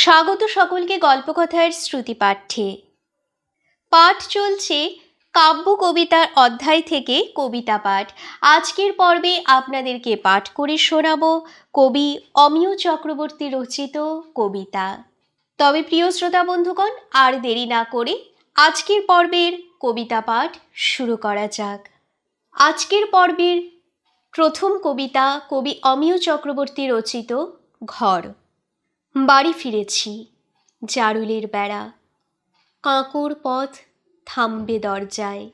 স্বাগত সকলকে গল্পকথার শ্রুতি পাঠ্যে পাঠ চলছে কাব্য কবিতার অধ্যায় থেকে কবিতা পাঠ। আজকের পর্বে আপনাদেরকে পাঠ করে শোনাব কবি অমিয় চক্রবর্তী রচিত কবিতা। তবে প্রিয় শ্রোতা বন্ধুগণ, আর দেরি না করে আজকের পর্বের কবিতা পাঠ শুরু করা যাক। আজকের পর্বের প্রথম কবিতা কবি অমিয় চক্রবর্তী রচিত ঘর। বাড়ি ফিরেছি, জারুলের বেড়া। কাঁকর পথ থামবে দরজায়,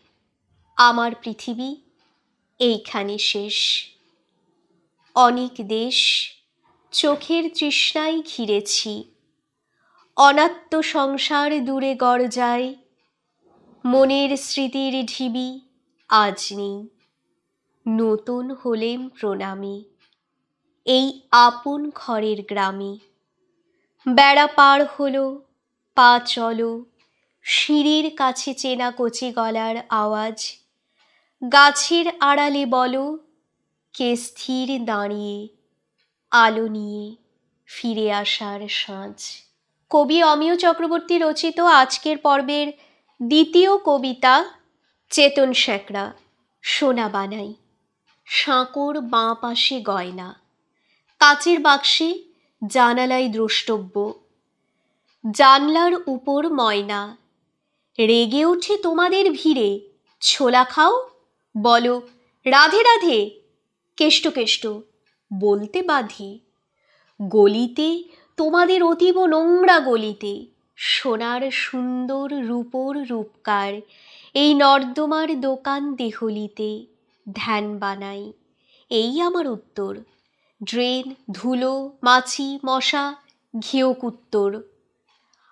আমার পৃথিবী এইখানে শেষ। অনেক দেশ চোখের তৃষ্ণায় ঘিরেছি, অনাত্ম সংসার দূরে গড়-যায় মনের স্মৃতির ঢিবি আজ নেই, নতুন হলেম প্রণামী, এই আপন ঘরের গ্রামে। বেড়া পার হলো, পা চলো। সিঁড়ির কাছে চেনা কচি গলার আওয়াজ। গাছের আড়ালে বলো, কে স্থির দাঁড়িয়ে আলো নিয়ে ফিরে আসার সাঁঝ কবি অমিয় চক্রবর্তী রচিত আজকের পর্বের দ্বিতীয় কবিতা, চেতন স্যাঁকড়া সোনা বানাই। সাঁকোর বাঁ পাশে গয়না। কাচের বাক্সে জানালায় দ্রষ্টব্য। জানলার উপর ময়না। রেগে ওঠে তোমাদের ভিড়ে। ছোলা খাও, বলো, রাধে রাধে। কেষ্ট কেষ্ট, বলতে বাধে। গলিতে, তোমাদের অতীব নোংরা গলিতে, সোনার সুন্দর রূপোর রূপকার, এই নর্দমার দোকান দেহলিতে, ধ্যান বানাই, এই আমার উত্তর। ড্রেন, ধুলো, মাছি, মশা ঘিয়কুত্তর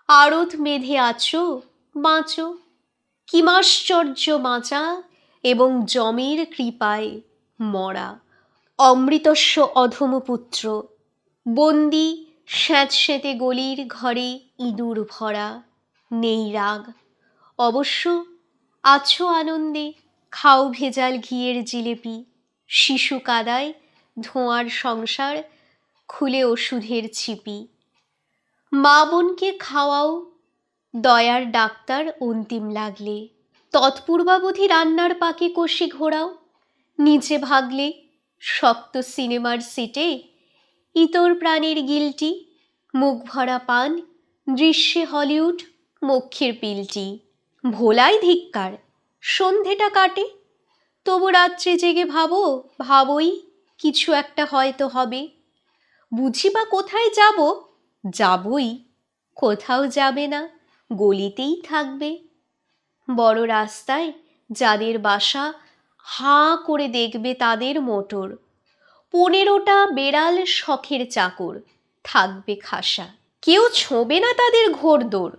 আড়ত মেধে আছো, বাঁচো। কিমাশ্চর্য বাঁচা এবং জমের কৃপায় মরা। অমৃতস্ব অধমপুত্র বন্দি স্যাঁতস্যাঁতে গলির ঘরে ইঁদুর ভরা। নেই রাগ, অবশ্য আছো আনন্দে, খাও ভেজাল ঘিয়ের জিলেপি। শিশু কাদায় ধোঁয়ার সংসার খুলে ওষুধের ছিপি। মা বোনকে খাওয়াও, দয়ার ডাক্তার অন্তিম লাগলে। তৎপূর্বাবধি রান্নার পাকে কষি ঘোরাও, নিচে ভাগলে শক্ত সিনেমার সিটে ইতর প্রাণীর গিলটি, মুখ ভরা পান, দৃশ্যে হলিউড, মক্ষের পিলটি। ভোলাই ধিক্কার, সন্ধেটা কাটে, তবু রাত্রে জেগে ভাবো, ভাবই কিছু একটা হয়তো হবে। বুঝি বা কোথায় যাব? যাবই। কোথাও যাবে না, গলিতেই থাকবে। বড় রাস্তায় যাদের বাসা হাঁ করে দেখবে তাদের মোটর। পনেরোটা বেড়াল শখের চাকর, থাকবে খাসা। কেউ ছোঁবে না তাদের ঘোরদোর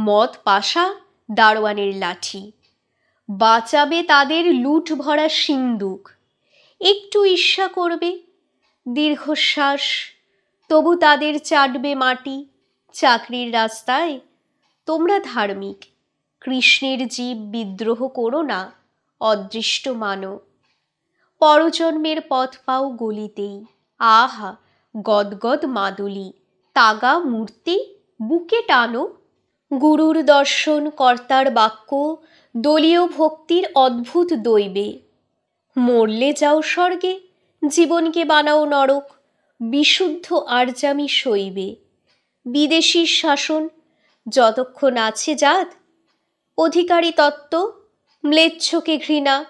মদ পাশা দারোয়ানের লাঠি। বাঁচাবে তাদের লুট ভরা সিন্দুক। একটু ঈর্ষা করবে। দীর্ঘশ্বাস, তবু তাদের চাটবে মাটি। চাকরির রাস্তায় তোমরা ধার্মিক। কৃষ্ণের জীব বিদ্রোহ করো না, অদৃষ্ট মানো। পরজন্মের পথ পাও গলিতেই। আহা, গদগদ মাদুলি। তাগা মূর্তি বুকে টানো। গুরুর দর্শন কর্তার বাক্য, দলীয় ভক্তির অদ্ভুত দৈবে। মরলে যাও স্বর্গে, জীবনকে বানাও নরক, বিশুদ্ধ আরজামি সইবে। বিদেশির শাসন, যতক্ষণ আছে জাত, অধিকারী তত্ত্ব, ম্লেচ্ছকে ঘৃণা,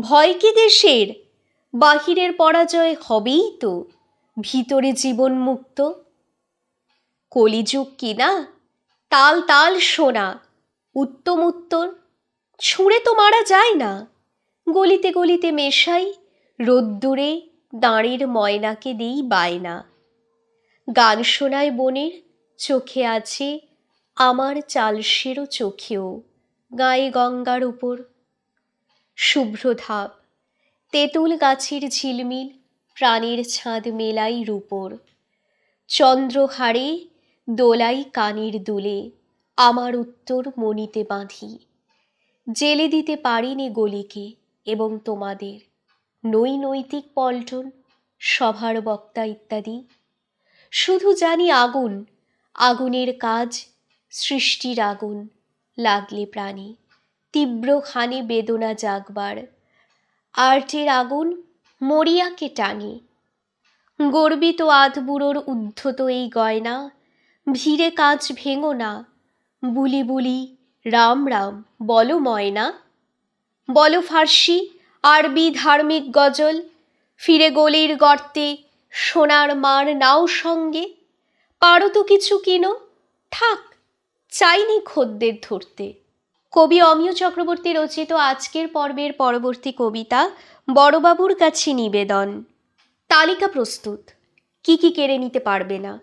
ভয় কি দেশের? বাহিরের পরাজয় হবেই তো, ভিতরে জীবন মুক্ত। কলিযুগ কিনা তাল তাল সোনা, উত্তম উত্তর, ছুঁড়ে তো মারা যায় না। গলিতে গলিতে মেশাই রোদ্দুরে দাঁড়ের ময়নাকে দিই বায়না। গান শোনায় বনের, চোখে আছে আমার চালসেরও চোখেও, গায়ে গঙ্গার উপর। শুভ্র ধাপ, তেঁতুল গাছের ঝিলমিল, প্রাণের ছাদ মেলাই রূপর। চন্দ্রহারে দোলাই কানের দুলে, আমার উত্তর মনিতে বাঁধি। জেলে দিতে পারিনি গলিকে এবং তোমাদের নই নৈতিক পল্টন, সভার বক্তা ইত্যাদি। শুধু জানি আগুন, আগুনের কাজ, সৃষ্টির আগুন লাগলে প্রাণী। তীব্র খানে বেদনা জাগবার আর্টের আগুন মরিয়াকে টানে। গর্বিত আধবুড়োর উদ্ধত এই গয়না, ভিড়ে কাঁচ ভেঙো না, বুলি বুলি রাম রাম বলো ময়না। বলো ফার্সি, আরবি ধার্মিক গজল, ফিরে গলির গর্তে সোনার মার নাও সঙ্গে। পারো তো কিছু কিনো, থাক, চাইনি খদ্দের ধরতে। কবি অমিয় চক্রবর্তী রচিত আজকের পর্বের পরবর্তী কবিতা, বড়বাবুর কাছে নিবেদন। তালিকা প্রস্তুত, কি কি কেড়ে নিতে পারবে না।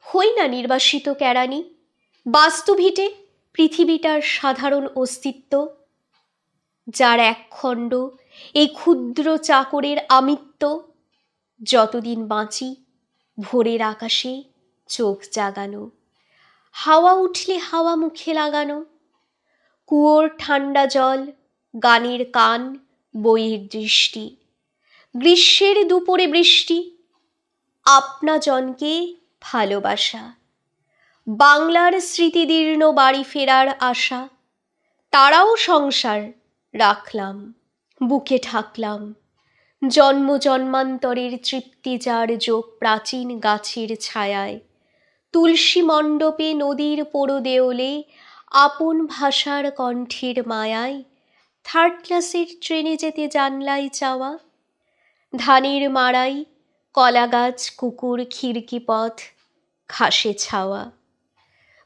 হই না নির্বাসিত কেরানি বাস্তুভিটে পৃথিবীটার সাধারণ অস্তিত্ব। যার এক খণ্ড, এই ক্ষুদ্র চাকরের আমিত্ব। যতদিন বাঁচি, ভোরের আকাশে চোখ জাগানো, হাওয়া উঠলে হাওয়া মুখে লাগানো। কুয়োর ঠান্ডা জল, গানের কান, বইয়ের দৃষ্টি, গ্রীষ্মের দুপুরে বৃষ্টি আপনা জনকে ভালোবাসা। বাংলার স্মৃতিদীর্ণ বাড়ি ফেরার আশা, তারাও সংসার রাখলাম, বুকে ঠাকলাম জন্ম জন্মান্তরের তৃপ্তি যার যোগ প্রাচীন গাছের ছায়ায়। তুলসী মণ্ডপে নদীর পোড়ো দেওলে আপন ভাষার কণ্ঠের মায়ায় থার্ড ক্লাসের ট্রেনে যেতে জানলাই চাওয়া। ধানের মাড়াই কলা গাছ কুকুর, খিড়কি পথ, ঘাসে ছাওয়া।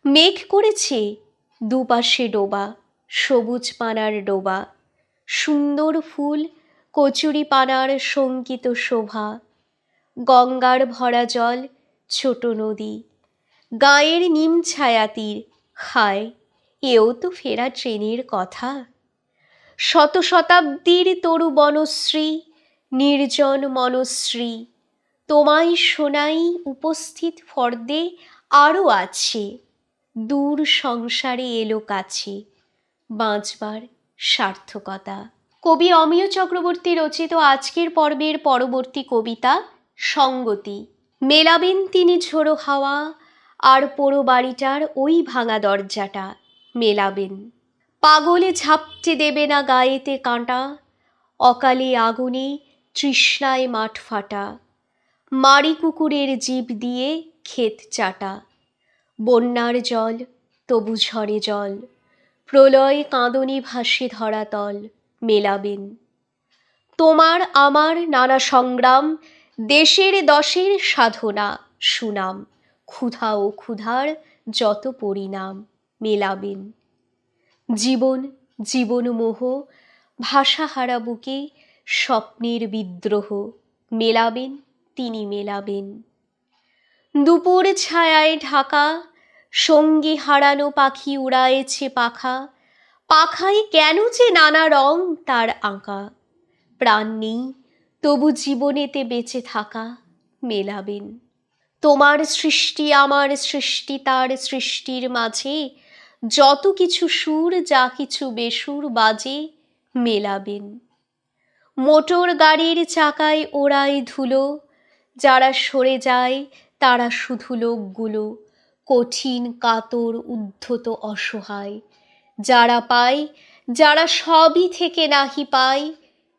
মেঘ করেছে দুপাশে ডোবা, সবুজ পানার ডোবা। সুন্দর ফুল কচুরি পানার শঙ্কিত শোভা, গঙ্গার ভরা জল, ছোট নদী, গায়ের নিম ছায়াতির খায় এও তো ফেরা ট্রেনের কথা। শত শতাব্দীর তরু বনশ্রী, নির্জন মনশ্রী, তোমায় শোনাই উপস্থিত ফর্দে আরও আছে, দূর সংসারে এলো কাছে, বাঁচবার সার্থকতা। কবি অমিয় চক্রবর্তী রচিত আজকের পর্বের পরবর্তী কবিতা সঙ্গতি। মেলাবেন তিনি ঝোড়ো হাওয়া, আর পোড়ো বাড়িটার ওই ভাঙা দরজাটা। মেলাবেন। পাগলে ঝাপটে দেবে না গায়েতে কাঁটা, অকালে আগুনে তৃষ্ণায় মাঠ ফাটা। মারি কুকুরের জীব দিয়ে ক্ষেত চাটা। বন্যার জল তবু ঝরে জল। প্রলয় কাঁদনি ভাসে ধরাতল মেলাবেন। তোমার আমার নানা সংগ্রাম, দেশের দশের সাধনা, সুনাম। ক্ষুধা ও ক্ষুধার যত পরিণাম, মেলাবেন। জীবন জীবন মোহ ভাষাহারা বুকে স্বপ্নের বিদ্রোহ, মেলাবেন, তিনি মেলাবেন। দুপুর ছায়ায় ঢাকা সঙ্গী হারানো পাখি উড়ায়েছে পাখা। পাখায় কেন যে নানা রং তার আঁকা। প্রাণ নেই, তবু জীবনেতে বেঁচে থাকা মেলাবেন। তোমার সৃষ্টি আমার সৃষ্টি, তার সৃষ্টির মাঝে যত কিছু সুর, যা কিছু বেসুর বাজে মেলাবেন। মোটর গাড়ির চাকায় ওড়ায় ধুলো, যারা সরে যায় তারা শুধু লোকগুলো। কঠিন কাতর, উদ্ধত, অসহায়। যারা পায়, যারা সবই থেকে নাহি পায়,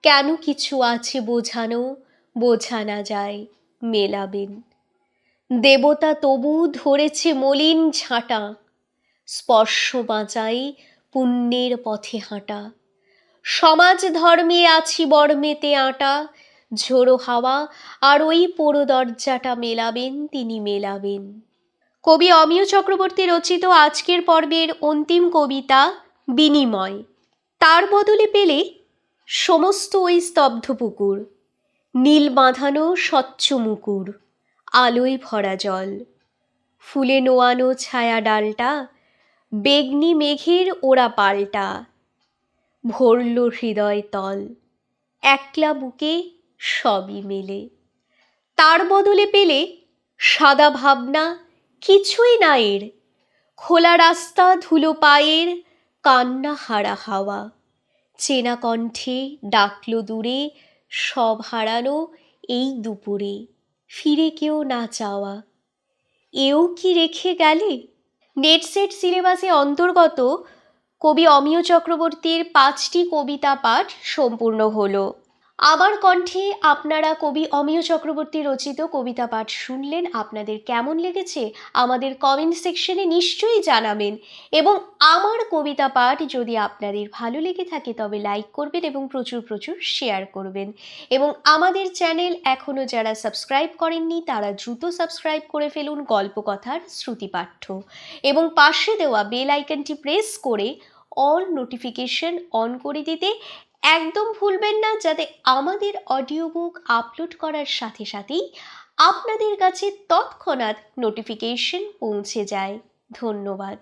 কেন কিছু আছে বোঝানো বোঝানা যায়, মেলাবেন। দেবতা তবু ধরেছে মলিন ঝাঁটা, স্পর্শ বাঁচাই পুণ্যের পথে হাঁটা। সমাজ ধর্মে আছি বর্মেতে আটা, ঝোড়ো হাওয়া আর ওই পোড়ো দরজাটা মেলাবেন, তিনি মেলাবেন। কবি অমিয় চক্রবর্তী রচিত আজকের পর্বের অন্তিম কবিতা, বিনিময়। তার বদলে পেলে সমস্ত ওই স্তব্ধ পুকুর, নীল বাঁধানো স্বচ্ছ মুকুর, আলোয় ভরা জল। ফুলে নোয়ানো ছায়া ডালটা, বেগনি মেঘের ওরা পাল্টা, ভরল হৃদয় তল, একলা বুকে সবই মেলে। তার বদলে পেলে সাদা ভাবনা কিছুই না এর খোলা রাস্তা ধুলো পায়ের, কান্না হারা হাওয়া। চেনা কণ্ঠে ডাকলো দূরে, সব হারানো এই দুপুরে। ফিরে কেউ না চাওয়া। এও কি রেখে গেলে? নেট সেট সিলেবাসে অন্তর্গত কবি অমিয় চক্রবর্তীর পাঁচটি কবিতা পাঠ সম্পূর্ণ হলো। আমার কণ্ঠে আপনারা কবি অমিয় চক্রবর্তী রচিত কবিতা পাঠ শুনলেন। আপনাদের কেমন লেগেছে? আমাদের কমেন্ট সেকশনে নিশ্চয়ই জানাবেন। এবং আমার কবিতা পাঠ যদি আপনাদের ভালো লেগে থাকে, তবে লাইক করবেন এবং প্রচুর প্রচুর শেয়ার করবেন। এবং আমাদের চ্যানেল এখনও যারা সাবস্ক্রাইব করেননি, তারা দ্রুত সাবস্ক্রাইব করে ফেলুন গল্পকথার শ্রুতিপাঠ্য এবং পাশে দেওয়া বেল আইকনটি প্রেস করে অল নোটিফিকেশন অন করে দিতে একদম ভুলবেন না যাতে আমাদের অডিও বুক আপলোড করার সাথে সাথেই আপনাদের কাছে তৎক্ষণাৎ নোটিফিকেশন পৌঁছে যায়। ধন্যবাদ।